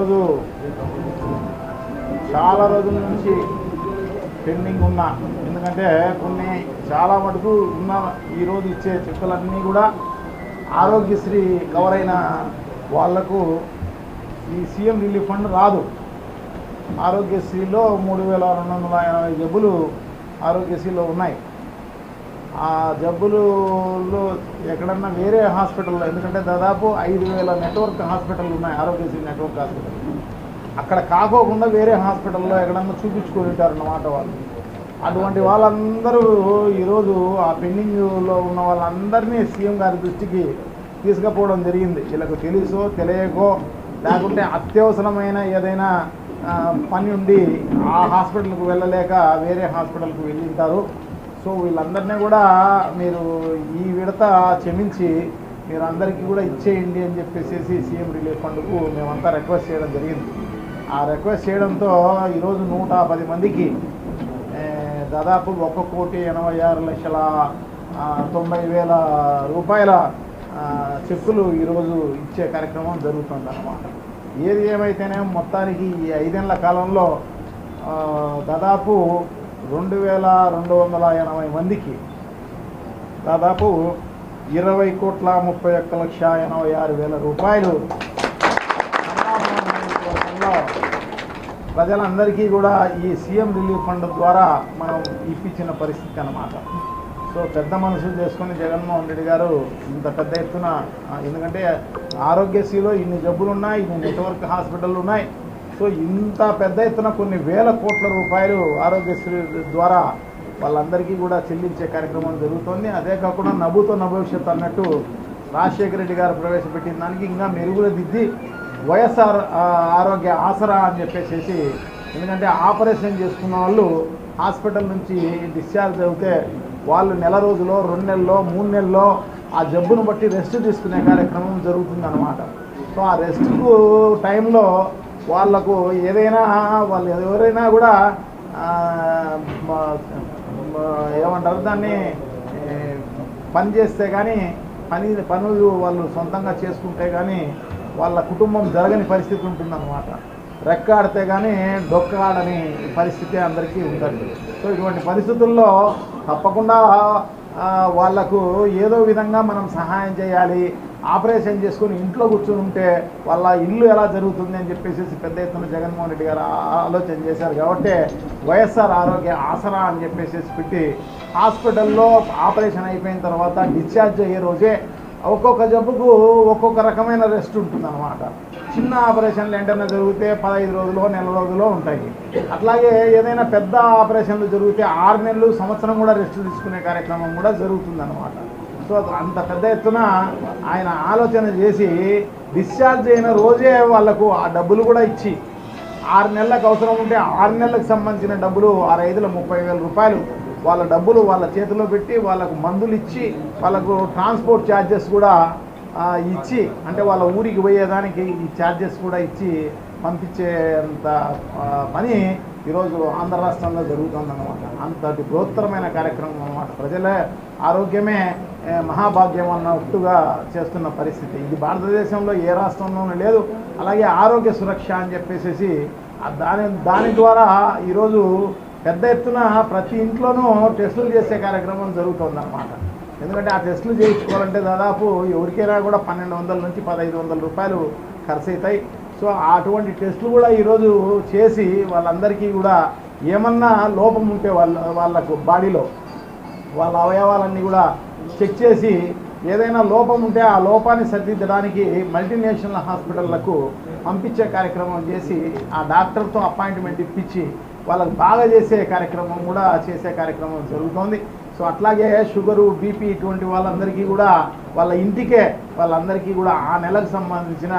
ఈరోజు చాలా రోజుల నుంచి పెండింగ్ ఉన్న. ఎందుకంటే కొన్ని చాలా మటుకు ఉన్న ఈరోజు ఇచ్చే చెక్కులన్నీ కూడా ఆరోగ్యశ్రీ కవర్ అయిన వాళ్ళకు ఈ సీఎం రిలీఫ్ ఫండ్ రాదు. ఆరోగ్యశ్రీలో మూడు వేల రెండు వందల ఎనభై జబ్బులు ఆరోగ్యశ్రీలో ఉన్నాయి. ఆ జబ్బులలో ఎక్కడన్నా వేరే హాస్పిటల్లో ఎందుకంటే దాదాపు ఐదు వేల నెట్వర్క్ హాస్పిటల్ ఉన్నాయి ఆరోగ్యశ్రీ నెట్వర్క్ హాస్పిటల్. అక్కడ కాకోకుండా వేరే హాస్పిటల్లో ఎక్కడన్నా చూపించుకుంటారన్నమాట వాళ్ళు. అటువంటి వాళ్ళందరూ ఈరోజు ఆ పెండింగ్లో ఉన్న వాళ్ళందరినీ సీఎం గారి దృష్టికి తీసుకుపోవడం జరిగింది. వీళ్ళకు తెలుసో తెలియకో లేకుంటే అత్యవసరమైన ఏదైనా పని ఉండి ఆ హాస్పిటల్కి వెళ్ళలేక వేరే హాస్పిటల్కి వెళ్ళింటారు. సో వీళ్ళందరినీ కూడా మీరు ఈ విడత క్షమించి మీరు అందరికీ కూడా ఇచ్చేయండి అని చెప్పేసి సీఎం రిలీఫ్ ఫండ్కు మేమంతా రిక్వెస్ట్ చేయడం జరిగింది. ఆ రిక్వెస్ట్ చేయడంతో ఈరోజు నూట పది మందికి దాదాపు ఒక కోటి ఎనభై ఆరు లక్షల తొంభై వేల రూపాయల చెక్కులు ఈరోజు ఇచ్చే కార్యక్రమం జరుగుతుంది అన్నమాట ఏది ఏమైతేనే మొత్తానికి ఈ ఐదేళ్ళ కాలంలో దాదాపు రెండు వేల రెండు వందల ఎనభై మందికి దాదాపు ఇరవై కోట్ల ముప్పై ఒక్క లక్ష ఎనభై ఆరు వేల రూపాయలు ప్రజలందరికీ కూడా ఈ సీఎం రిలీఫ్ ఫండ్ ద్వారా మనం ఇప్పించిన పరిస్థితి అన్నమాట. సో పెద్ద మనసు చేసుకుని జగన్మోహన్ రెడ్డి గారు ఇంత పెద్ద ఎత్తున ఎందుకంటే ఆరోగ్యశ్రీలో ఇన్ని జబ్బులు ఉన్నాయి ఇన్ని నెట్వర్క్ హాస్పిటల్ ఉన్నాయి. సో ఇంత పెద్ద ఎత్తున కొన్ని వేల కోట్ల రూపాయలు ఆరోగ్యశ్రీ ద్వారా వాళ్ళందరికీ కూడా చెల్లించే కార్యక్రమం జరుగుతోంది. అదే కాకుండా నవ్వుతో నభవిష్యత్ అన్నట్టు రాజశేఖర రెడ్డి గారు ప్రవేశపెట్టిన దానికి ఇంకా మెరుగులు దిద్ది వైఎస్ఆర్ ఆరోగ్య ఆసరా అని చెప్పేసి ఎందుకంటే ఆపరేషన్ చేసుకున్న వాళ్ళు హాస్పిటల్ నుంచి డిశ్చార్జ్ అవుతే వాళ్ళు నెల రోజులో రెండు నెలల్లో మూడు నెలల్లో ఆ జబ్బును బట్టి రెస్ట్ తీసుకునే కార్యక్రమం జరుగుతుంది అన్నమాట సో ఆ రెస్ట్కు టైంలో వాళ్ళకు ఏదైనా వాళ్ళు ఎవరైనా కూడా ఏమంటారు దాన్ని పని చేస్తే కానీ పని పనులు వాళ్ళు సొంతంగా చేసుకుంటే కానీ వాళ్ళ కుటుంబం జరగని పరిస్థితి ఉంటుందన్నమాట. రెక్కాడితే కానీ డొక్కాడని పరిస్థితి అందరికీ ఉంటుంది సో ఇటువంటి పరిస్థితుల్లో తప్పకుండా వాళ్ళకు వాళ్ళకు ఏదో విధంగా మనం సహాయం చేయాలి. ఆపరేషన్ చేసుకుని ఇంట్లో కూర్చొని ఉంటే వాళ్ళ ఇల్లు ఎలా జరుగుతుంది అని చెప్పేసి పెద్ద ఎత్తున జగన్మోహన్ రెడ్డి గారు ఆలోచన చేశారు కాబట్టి వైఎస్ఆర్ ఆరోగ్య ఆసరా అని చెప్పేసి పెట్టి హాస్పిటల్లో ఆపరేషన్ అయిపోయిన తర్వాత డిశ్చార్జ్ అయ్యే రోజే ఒక్కొక్క జబ్బుకు ఒక్కొక్క రకమైన రెస్ట్ ఉంటుందన్నమాట. చిన్న ఆపరేషన్లు ఏంటన్నా జరిగితే పదహైదు రోజులు నెల రోజులు ఉంటాయి. అట్లాగే ఏదైనా పెద్ద ఆపరేషన్లు జరిగితే ఆరు నెలలు సంవత్సరం కూడా రెస్ట్ తీసుకునే కార్యక్రమం కూడా జరుగుతుందన్నమాట. సో అంత పెద్ద ఎత్తున ఆయన ఆలోచన చేసి డిశ్చార్జ్ అయిన రోజే వాళ్ళకు ఆ డబ్బులు కూడా ఇచ్చి ఆరు నెలలకు అవసరం ఉంటే ఆరు నెలలకు సంబంధించిన డబ్బులు ఆరు ఐదుల ముప్పై వేల రూపాయలు వాళ్ళ డబ్బులు వాళ్ళ చేతిలో పెట్టి వాళ్ళకు మందులు ఇచ్చి వాళ్ళకు ట్రాన్స్పోర్ట్ ఛార్జెస్ కూడా ఇచ్చి అంటే వాళ్ళ ఊరికి పోయేదానికి ఈ ఛార్జెస్ కూడా ఇచ్చి పంపించేంత పని ఈరోజు ఆంధ్ర రాష్ట్రంలో జరుగుతుందన్నమాట. అంతటి బృహత్తరమైన కార్యక్రమం అన్నమాట. ప్రజలే ఆరోగ్యమే మహాభాగ్యం అన్నట్టుగా చేస్తున్న పరిస్థితి. ఇది భారతదేశంలో ఏ రాష్ట్రంలోనూ లేదు. అలాగే ఆరోగ్య సురక్ష అని చెప్పేసి దాని దాని ద్వారా ఈరోజు పెద్ద ఎత్తున ప్రతి ఇంట్లోనూ టెస్టులు చేసే కార్యక్రమం జరుగుతుందన్నమాట. ఎందుకంటే ఆ టెస్టులు చేయించుకోవాలంటే దాదాపు ఎవరికైనా కూడా పన్నెండు వందల నుంచి పదహైదు వందల రూపాయలు ఖర్చు అవుతాయి. సో అటువంటి టెస్టులు కూడా ఈరోజు చేసి వాళ్ళందరికీ కూడా ఏమన్నా లోపం ఉంటే వాళ్ళ వాళ్ళకు బాడీలో వాళ్ళ అవయవాలన్నీ కూడా చెక్ చేసి ఏదైనా లోపం ఉంటే ఆ లోపాన్ని సరిదిద్దడానికి మల్టీనేషనల్ హాస్పిటళ్ళకు పంపించే కార్యక్రమం చేసి ఆ డాక్టర్తో అపాయింట్మెంట్ ఇప్పించి వాళ్ళకు బాగా చేసే కార్యక్రమం కూడా చేసే కార్యక్రమం జరుగుతోంది. సో అట్లాగే షుగరు బీపీ ఇటువంటి వాళ్ళందరికీ కూడా వాళ్ళ ఇంటికే వాళ్ళందరికీ కూడా ఆ నెలకు సంబంధించిన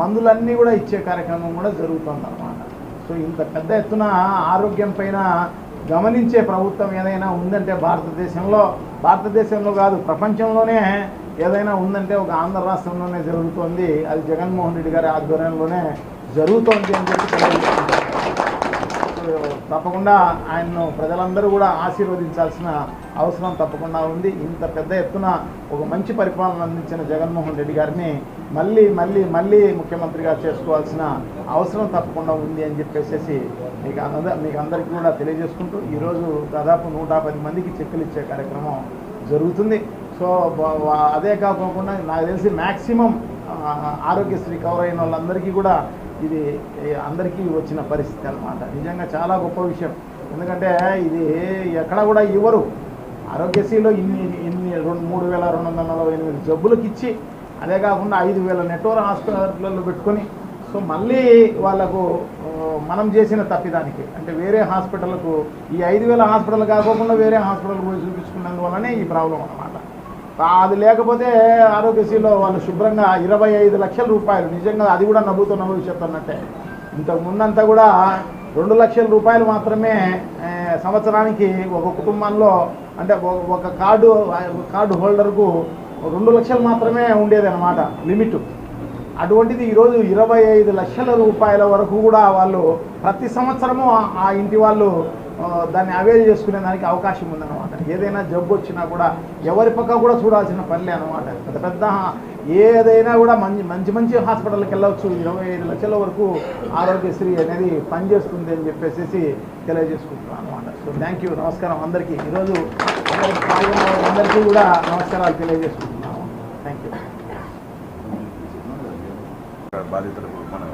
మందులన్నీ కూడా ఇచ్చే కార్యక్రమం కూడా జరుగుతుంది అన్నమాట సో ఇంత పెద్ద ఎత్తున ఆరోగ్యం పైన గమనించే ప్రభుత్వం ఏదైనా ఉందంటే భారతదేశంలో భారతదేశంలో కాదు ప్రపంచంలోనే ఏదైనా ఉందంటే ఒక ఆంధ్ర రాష్ట్రంలోనే జరుగుతోంది. అది జగన్మోహన్ రెడ్డి గారి ఆధ్వర్యంలోనే జరుగుతోంది అని చెప్పి తప్పకుండా ఆయన్ను ప్రజలందరూ కూడా ఆశీర్వదించాల్సిన అవసరం తప్పకుండా ఉంది. ఇంత పెద్ద ఎత్తున ఒక మంచి పరిపాలన అందించిన జగన్మోహన్ రెడ్డి గారిని మళ్ళీ మళ్ళీ మళ్ళీ ముఖ్యమంత్రిగా చేసుకోవాల్సిన అవసరం తప్పకుండా ఉంది అని చెప్పేసి మీకు అంద మీకు అందరికీ కూడా తెలియజేసుకుంటూ ఈరోజు దాదాపు నూట పది మందికి చెక్కులు ఇచ్చే కార్యక్రమం జరుగుతుంది. సో అదే కాకుండా నాకు తెలిసి మ్యాక్సిమం ఆరోగ్యశ్రీ కవర్ అయిన వాళ్ళందరికీ కూడా ఇది అందరికీ వచ్చిన పరిస్థితి అనమాట నిజంగా చాలా గొప్ప విషయం. ఎందుకంటే ఇది ఎక్కడ కూడా ఇవ్వరు. ఆరోగ్యశ్రీలో ఇన్ని ఇన్ని రెండు మూడు వేల రెండు వందల నలభై ఎనిమిది జబ్బులకు ఇచ్చి అదే కాకుండా ఐదు వేల నెట్వర్క్ హాస్పిటల్లో పెట్టుకొని సో మళ్ళీ వాళ్ళకు మనం చేసిన తప్పిదానికి అంటే వేరే హాస్పిటల్కు ఈ ఐదు వేల హాస్పిటల్ కాకుండా వేరే హాస్పిటల్ పోయి చూపించుకున్నందువల్లనే ఈ ప్రాబ్లం అన్నమాట. అది లేకపోతే ఆరోగ్యశ్రీలో వాళ్ళు శుభ్రంగా ఇరవై ఐదు లక్షల రూపాయలు నిజంగా అది కూడా నవ్వుతున్న భవిష్యత్తు అన్నట్టే ఇంతకు ముందంతా కూడా రెండు లక్షల రూపాయలు మాత్రమే సంవత్సరానికి ఒక కుటుంబంలో అంటే ఒక- ఒక కార్డు కార్డు హోల్డర్కు రెండు లక్షలు మాత్రమే ఉండేది అనమాట లిమిట్. అటువంటిది ఈరోజు ఇరవై ఐదు లక్షల రూపాయల వరకు కూడా వాళ్ళు ప్రతి సంవత్సరము ఆ- ఇంటి వాళ్ళు దాన్ని అవేల్ చేసుకునే దానికి అవకాశం ఉందన్నమాట. ఏదైనా జబ్బు వచ్చినా కూడా ఎవరి పక్క కూడా చూడాల్సిన పనిలే అనమాట పెద్ద పెద్ద ఏదైనా కూడా మంచి మంచి మంచి హాస్పిటల్కి వెళ్ళవచ్చు. ఇరవై ఐదు లక్షల వరకు ఆరోగ్యశ్రీ అనేది పనిచేస్తుంది అని చెప్పేసి తెలియజేసుకుంటున్నాను అనమాట సో థ్యాంక్ యూ నమస్కారం అందరికీ. ఈరోజు అందరికీ అందరికీ కూడా నమస్కారాలు తెలియజేసుకుంటున్నాము థ్యాంక్ యూ బాధితులకు మన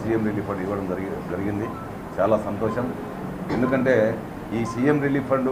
సీఎం రిలీఫ్ ఫండ్ ఇవ్వడం జరిగి జరిగింది. చాలా సంతోషం. ఎందుకంటే ఈ సీఎం రిలీఫ్ ఫండ్